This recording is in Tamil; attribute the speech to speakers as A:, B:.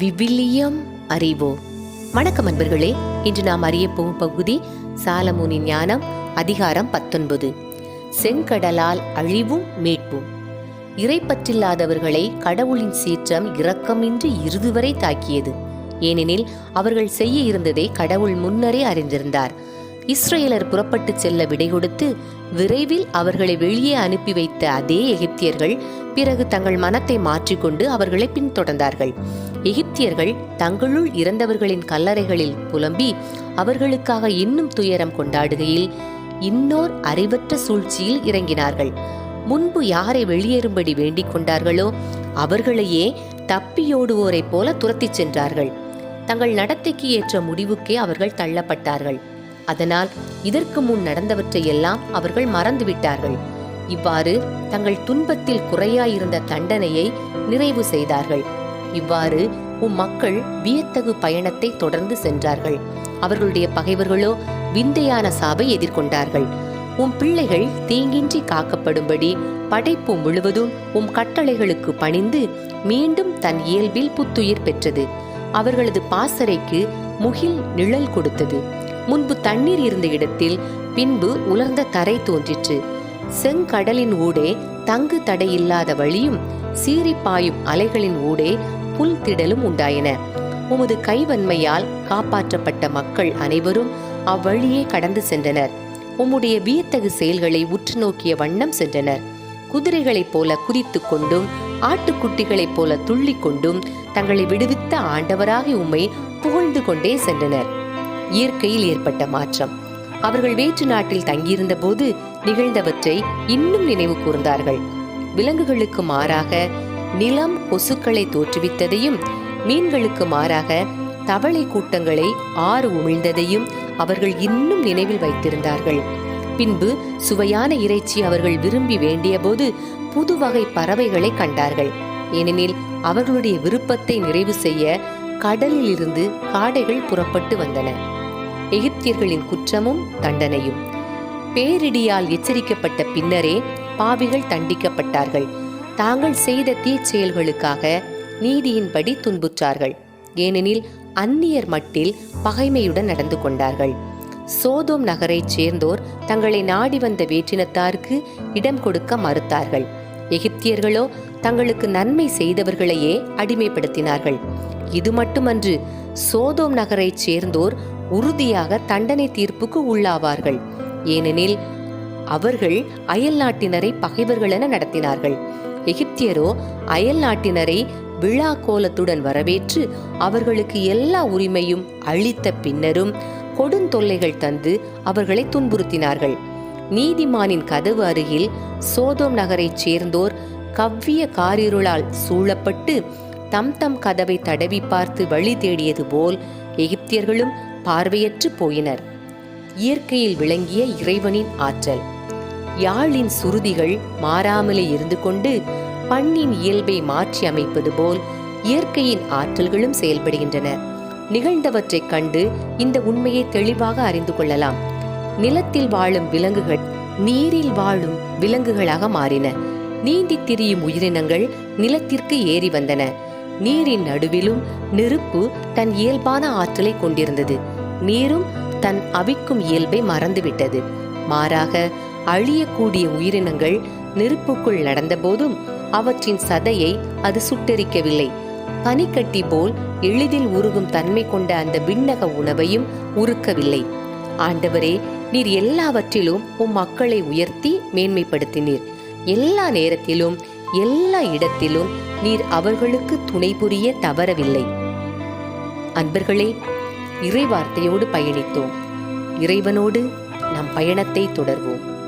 A: விவிலியம் அறிவோ. வணக்கம் அன்பர்களே இன்று நாம் அறிய போகும் பகுதி சாலமோனின் ஞானம் அதிகாரம் பத்தொன்பது. செங்கடலால் அழிவும் மீட்பும். இறைப்பற்றில்லாதவர்களை கடவுளின் சீற்றம் இரக்கமின்றி இறுதுவரை தாக்கியது. ஏனெனில் அவர்கள் செய்ய இருந்ததை கடவுள் முன்னரே அறிந்திருந்தார். இஸ்ரேலர் புறப்பட்டுச் செல்ல விடை கொடுத்து விரைவில் அவர்களை வெளியே அனுப்பி வைத்த அதே எகிப்தியர்கள் பிறகு தங்கள் மனத்தை மாற்றிக்கொண்டு அவர்களை பின்தொடர்ந்தார்கள். எகிப்தியர்கள் தங்களுள் இறந்தவர்களின் கல்லறைகளில் புலம்பி அவர்களுக்காக இன்னும் துயரம் கொண்டாடுகையில் இன்னோர் அறிவற்ற சூழ்ச்சியில் இறங்கினார்கள். முன்பு யாரை வெளியேறும்படி வேண்டிக் கொண்டார்களோ அவர்களையே தப்பியோடுவோரைப் போல துரத்திச் சென்றார்கள். தங்கள் நடத்தைக்கு ஏற்ற முடிவுக்கே அவர்கள் தள்ளப்பட்டார்கள். அதனால் இதற்கு முன் நடந்தவற்றை எல்லாம் அவர்கள் மறந்துவிட்டார்கள். இவ்வாறு தங்கள் துன்பத்தில் குறையாயிருந்த தண்டனையை நிறைவு செய்தார்கள். இவ்வாறு உம் மக்கள் வியத்தகு பயணத்தை தொடர்ந்து சென்றார்கள். அவர்களுடைய பகைவர்களோ விந்தையான சாவை எதிர்கொண்டார்கள். உம் பிள்ளைகள் தீங்கின்றி காக்கப்படும்படி படைப்பு முழுவதும் உம் கட்டளைகளுக்கு பணிந்து மீண்டும் தன் இயல்பில் புத்துயிர் பெற்றது. அவர்களது பாசறைக்கு முகில் நிழல் கொடுத்தது. முன்பு தண்ணீர் இருந்த இடத்தில் பின்பு உலர்ந்த தரை தோன்றிற்று. செங்கடலின் ஊடே தங்கு தடையில்லாத வழியும் சீறி பாயும் அலைகளின் ஊடே புல் திடலும் உண்டாயின. உமது கைவன்மையால் காப்பாற்றப்பட்ட மக்கள் அனைவரும் அவ்வழியே கடந்து சென்றனர். உம்முடைய வியத்தகு செயல்களை உற்று நோக்கிய வண்ணம் சென்றனர். குதிரைகளைப் போல குதித்து கொண்டும் ஆட்டுக்குட்டிகளைப் போல துள்ளிக் கொண்டும் தங்களை விடுவித்த ஆண்டவராகி உம்மை புகழ்ந்து கொண்டே சென்றனர். இயற்கையில் ஏற்பட்ட மாற்றம். அவர்கள் வேற்று நாட்டில் தங்கியிருந்த போது நிகழ்ந்தவற்றை இன்னும் நினைவு கூர்ந்தார்கள். விலங்குகளுக்கு மாறாக நிலம் கொசுக்களை தோற்றுவித்ததையும் மீன்களுக்கு மாறாக தவளை கூட்டங்களை ஆறு உமிழ்ந்ததையும் அவர்கள் இன்னும் நினைவில் வைத்திருந்தார்கள். பின்பு சுவையான இறைச்சி அவர்கள் விரும்பி வேண்டியபோது புது வகை பறவைகளை கண்டார்கள். ஏனெனில் அவர்களுடைய விருப்பத்தை நிறைவு செய்ய கடலில் இருந்து காடைகள் புறப்பட்டு வந்தன. எகிப்தியர்களின் குற்றமும் தண்டனையும். பேரிடியால் எச்சரிக்கப்பட்ட பின்னரே பாவிகள் தண்டிக்கப்பட்டார்கள். தாங்கள் செய்த தீச்செயல்களுக்காக நீதியின்படி துன்புற்றார்கள். ஏனெனில் அந்நியர் மட்டில் பகைமையுடன் நடந்து கொண்டார்கள். சோதோம் நகரைச் சேர்ந்தோர் தங்களை நாடி வந்த வேற்றினத்தாருக்கு இடம் கொடுக்க மறுத்தார்கள். எகிப்தியர்களோ தங்களுக்கு நன்மை செய்தவர்களையே அடிமைப்படுத்தினார்கள். இது மட்டுமன்று சோதோம் நகரைச் சேர்ந்தோர் உறுதியாக தண்டனை தீர்ப்புக்கு உள்ளாவார்கள். ஏனெனில் அவர்கள் அயல் நாட்டினரை என நடத்தினார்கள். எகிப்தியரோ அயல் நாட்டினரை விழா கோலத்துடன் வரவேற்று அவர்களுக்கு எல்லா உரிமையும் அளித்த பின்னரும் கொடுந்தொல்லைகள் தந்து அவர்களை துன்புறுத்தினார்கள். நீதிமானின் கதவு அருகில் சோதோம் நகரைச் சேர்ந்தோர் கவ்விய காரிருளால் சூழப்பட்டு தம் தம் கதவை தடவி பார்த்து வழி தேடியது போல் எகிப்தியர்களும் பார்வையற்று போயினர். இயற்கையில் விளங்கிய இறைவனின் ஆற்றல். யாழின் சுருதிகள் மாறாமலே இருந்து கொண்டு பண்ணின் இயல்பை மாற்றி அமைப்பது போல் இயற்கையின் ஆற்றல்களும் செயல்படுகின்றன. நிகழ்ந்தவற்றைக் கண்டு இந்த உண்மையை தெளிவாக அறிந்து கொள்ளலாம். நிலத்தில் வாழும் விலங்குகள் நீரில் வாழும் விலங்குகளாக மாறின. நீந்தி திரியும் உயிரினங்கள் நிலத்திற்கு ஏறி வந்தன. நீரின் நடுவிலும் நெருப்பு தன் இயல்பான ஆற்றலை கொண்டிருந்தது. நீரும் தன் அவிக்கும் இயல்பை மறந்துவிட்டது. மாறாக அழியக்கூடிய உயிரினங்கள் நெருப்புக்குள் நடந்தபோதும் அவற்றின் சதையை அது சுட்டெரிக்கவில்லை. பனிக்கட்டி போல் எளிதில் உருகும் தன்மை கொண்ட அந்த விண்ணக உணவையும் உருக்கவில்லை. ஆண்டவரே நீர் எல்லாவற்றிலும் உம் மக்களை உயர்த்தி மேன்மைப்படுத்தினீர். எல்லா நேரத்திலும் எல்லா இடத்திலும் நீர் அவர்களுக்கு துணை புரிய தவறவில்லை. அன்பர்களே இறைவார்த்தையோடு பயணித்தோம். இறைவனோடு நம் பயணத்தை தொடர்வோம்.